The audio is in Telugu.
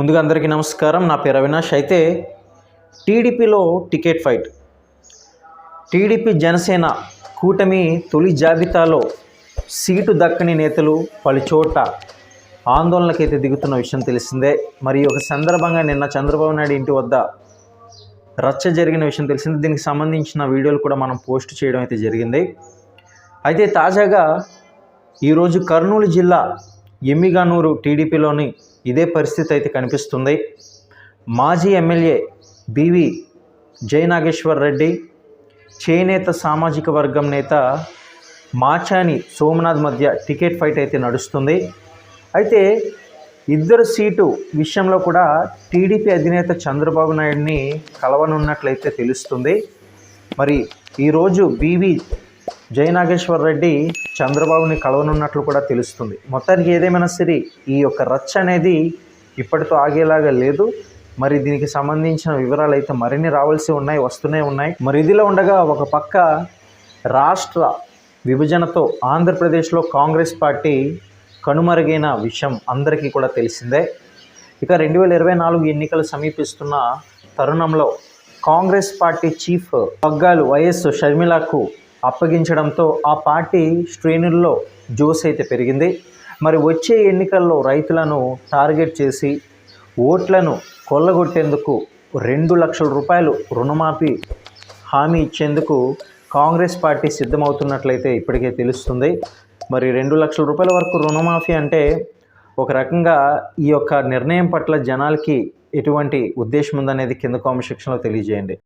ముందుగా అందరికీ నమస్కారం. నా పేరు అవినాష్. అయితే టీడీపీలో టికెట్ ఫైట్. టీడీపీ జనసేన కూటమి తొలి జాబితాలో సీటు దక్కని నేతలు పలుచోట ఆందోళనకైతే దిగుతున్న విషయం తెలిసిందే. మరి ఒక సందర్భంగా నిన్న చంద్రబాబు నాయుడు ఇంటి వద్ద రచ్చ జరిగిన విషయం తెలిసింది. దీనికి సంబంధించిన వీడియోలు కూడా మనం పోస్ట్ చేయడం అయితే జరిగింది. అయితే తాజాగా ఈరోజు కర్నూలు జిల్లా ఎమ్మిగానూరు టీడీపీలోని ఇదే పరిస్థితి అయితే కనిపిస్తుంది. మాజీ ఎమ్మెల్యే బివి జయనాగేశ్వర్ రెడ్డి చేనేత సామాజిక వర్గం నేత మాచాని సోమనాథ్ మధ్య టికెట్ ఫైట్ అయితే నడుస్తుంది. అయితే ఇద్దరు సీటు విషయంలో కూడా టీడీపీ అధినేత చంద్రబాబు నాయుడిని కలవనున్నట్లయితే తెలుస్తుంది. మరి ఈరోజు బీవీ జయనాగేశ్వర్ రెడ్డి చంద్రబాబుని కలవనున్నట్లు కూడా తెలుస్తుంది. మొత్తానికి ఏదేమైనా సరే ఈ యొక్క రచ్చ అనేది ఇప్పటితో ఆగేలాగా లేదు. మరి దీనికి సంబంధించిన వివరాలు అయితే మరిన్ని రావాల్సి ఉన్నాయి వస్తూనే ఉన్నాయి. మరి ఇదిలో ఉండగా ఒక పక్క రాష్ట్ర విభజనతో ఆంధ్రప్రదేశ్లో కాంగ్రెస్ పార్టీ కనుమరుగైన విషయం అందరికీ కూడా తెలిసిందే. ఇక రెండు వేల ఇరవై నాలుగు ఎన్నికలు సమీపిస్తున్న తరుణంలో కాంగ్రెస్ పార్టీ చీఫ్ పగ్గాలు వైఎస్ షర్మిలకు అప్పగించడంతో ఆ పార్టీ శ్రేణుల్లో జోస్ అయితే పెరిగింది. మరి వచ్చే ఎన్నికల్లో రైతులను టార్గెట్ చేసి ఓట్లను కొల్లగొట్టేందుకు రెండు లక్షల రూపాయలు రుణమాఫీ హామీ ఇచ్చేందుకు కాంగ్రెస్ పార్టీ సిద్ధమవుతున్నట్లయితే ఇప్పటికే తెలుస్తుంది. మరి రెండు లక్షల రూపాయల వరకు రుణమాఫీ అంటే ఒక రకంగా ఈ యొక్క నిర్ణయం పట్ల జనాలకి ఎటువంటి ఉద్దేశం ఉందనేది కింద కామెంట్ సెక్షన్లో తెలియజేయండి.